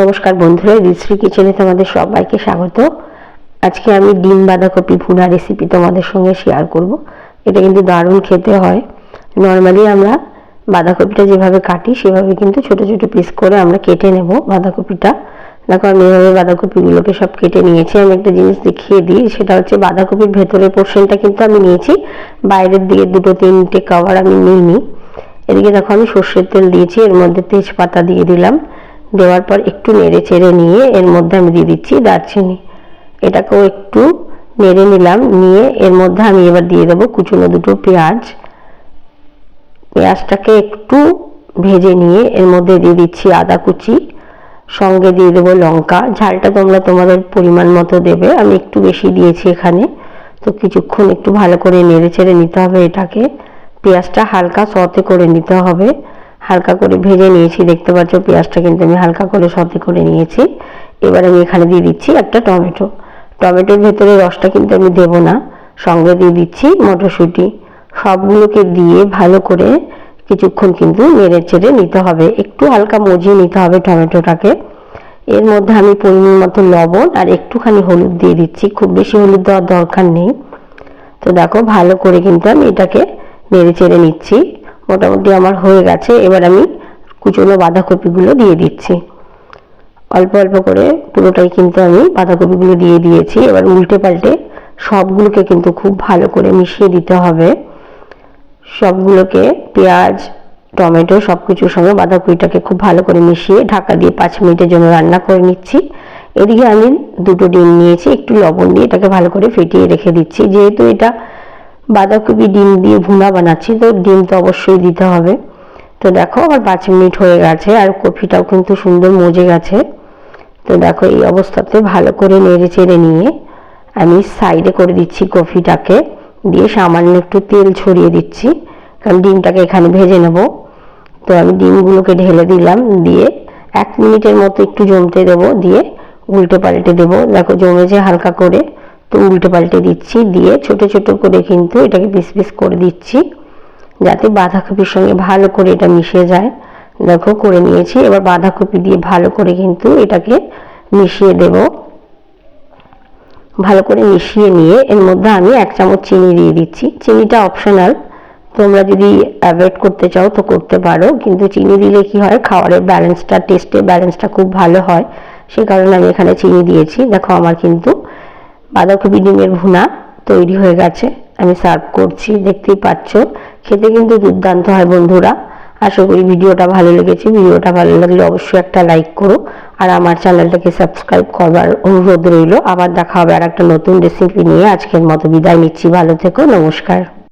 নমস্কার বন্ধুরা রিশ্রী কিচেনে তোমাদের সবাইকে স্বাগত। আজকে আমি ডিম বাঁধাকপি ভুনা রেসিপি তোমাদের সঙ্গে শেয়ার করব। এটা কিন্তু দারুণ খেতে হয়। নর্মালি আমরা বাঁধাকপিটা যেভাবে কাটি, সেভাবে কিন্তু ছোট ছোট পিস করে আমরা কেটে নেব বাঁধাকপিটা। দেখো, আমি এভাবে বাঁধাকপিগুলোকে সব কেটে নিয়েছি। আমি একটা জিনিস দেখিয়ে দিই, সেটা হচ্ছে বাঁধাকপির ভেতরের পোর্শনটা কিন্তু আমি নিয়েছি। বাইরের দিকে দুটো তিনটে কভার আমি নিইনি। এদিকে দেখো, আমি সর্ষের তেল দিয়েছি, এর মধ্যে তেজপাতা দিয়ে দিলাম। দেওয়ার পর একটু নেড়ে চেড়ে নিয়ে এর মধ্যে আমি দিয়ে দিচ্ছি দারচিনি। এটাকেও একটু নেড়ে নিলাম, নিয়ে এর মধ্যে আমি এবার দিয়ে দেবো কুচুনো দুটো পেঁয়াজ। পেঁয়াজটাকে একটু ভেজে নিয়ে এর মধ্যে দিয়ে দিচ্ছি আদা কুচি, সঙ্গে দিয়ে দেবো লঙ্কা। ঝালটা তোমরা তোমাদের পরিমাণ মতো দেবে, আমি একটু বেশি দিয়েছি এখানে। তো কিছুক্ষণ একটু ভালো করে নেড়ে চেড়ে নিতে হবে এটাকে। পেঁয়াজটা হালকা সতে করে নিতে হবে। হালকা করে ভেজে নিয়েছি। দেখতে পাচ্ছ পেঁয়াজটা কিন্তু আমি হালকা করে সতে করে নিয়েছি। এবার আমি এখানে দিয়ে দিচ্ছি একটা টমেটো। টমেটোর ভেতরে রসটা কিন্তু আমি দেব না। সঙ্গে দিয়ে দিচ্ছি মটরশুঁটি। সবগুলোকে দিয়ে ভালো করে কিছুক্ষণ কিন্তু নেড়ে চেড়ে নিতে হবে। একটু হালকা মজিয়ে নিতে হবে টমেটোটাকে। এর মধ্যে আমি পরিমাণ মতো লবণ আর একটুখানি হলুদ দিয়ে দিচ্ছি। খুব বেশি হলুদ দেওয়ার দরকার নেই। তো দেখো ভালো করে কিন্তু আমি এটাকে নেড়ে চেড়ে নিচ্ছি। মোটামুটি আমার হয়ে গেছে। এবার আমি কুচনো বাঁধাকপিগুলো দিয়ে দিচ্ছি। অল্প অল্প করে পুরোটাই কিন্তু আমি বাঁধাকপিগুলো দিয়ে দিয়েছি। এবার উল্টে পাল্টে সবগুলোকে কিন্তু খুব ভালো করে মিশিয়ে দিতে হবে। সবগুলোকে পেঁয়াজ, টমেটো সব কিছুর সঙ্গে বাঁধাকপিটাকে খুব ভালো করে মিশিয়ে ঢাকা দিয়ে পাঁচ মিনিটের জন্য রান্না করে নিচ্ছি। এদিকে আমি দুটো ডিম নিয়েছি, একটু লবণ দিয়ে এটাকে ভালো করে ফেটিয়ে রেখে দিচ্ছি। যেহেতু এটা বাঁধাকপি ডিম দিয়ে ভুনা বানাচ্ছি, তো ডিম তো অবশ্যই দিতে হবে। তো দেখো, আমার পাঁচ মিনিট হয়ে গেছে, আর কফিটাও কিন্তু সুন্দর মজে গেছে। তো দেখো, এই অবস্থাতে ভালো করে নেড়ে চেড়ে নিয়ে আমি সাইডে করে দিচ্ছি কফিটাকে দিয়ে সামান্য একটু তেল ছড়িয়ে দিচ্ছি, কারণ ডিমটাকে এখানে ভেজে নেব। তো আমি ডিমগুলোকে ঢেলে দিলাম, দিয়ে এক মিনিটের মতো একটু জমতে দেব, দিয়ে উল্টে পাল্টে দেবো। দেখো, জমেছে হালকা করে। তো উল্টে পাল্টে দিচ্ছি, দিয়ে ছোট ছোট করে কিন্তু এটাকে পিস পিস করে দিচ্ছি, যাতে বাঁধাকপির সঙ্গে ভালো করে এটা মিশে যায়। দেখো, করে নিয়েছি, এবার বাঁধাকপি দিয়ে ভালো করে কিন্তু এটাকে মিশিয়ে দেব। ভালো করে মিশিয়ে নিয়ে এর মধ্যে আমি এক চামচ চিনি দিয়ে দিচ্ছি। চিনিটা অপশনাল তোমরা যদি অ্যাভয়েড করতে চাও তো করতে পারো, কিন্তু চিনি দিলে কি হয়, খাবারের ব্যালেন্সটা টেস্টের ব্যালেন্সটা খুব ভালো হয়। সে কারণে আমি এখানে চিনি দিয়েছি। দেখো, আমার কিন্তু বাঁধাকপি ডিমের ভুনা তৈরি হয়ে গেছে। আমি সার্ভ করছি, দেখতেই পাচ্ছ। খেতে কিন্তু দুর্দান্ত হয় বন্ধুরা। আশা করি ভিডিওটা ভালো লেগেছে। ভিডিওটা ভালো লাগলে অবশ্যই একটা লাইক করো। আর আমার চ্যানেলটাকে সাবস্ক্রাইব করবার অনুরোধ রইল। আবার দেখা হবে আর একটা নতুন রেসিপি নিয়ে। আজকের মতো বিদায় নিচ্ছি। ভালো থেকো, নমস্কার।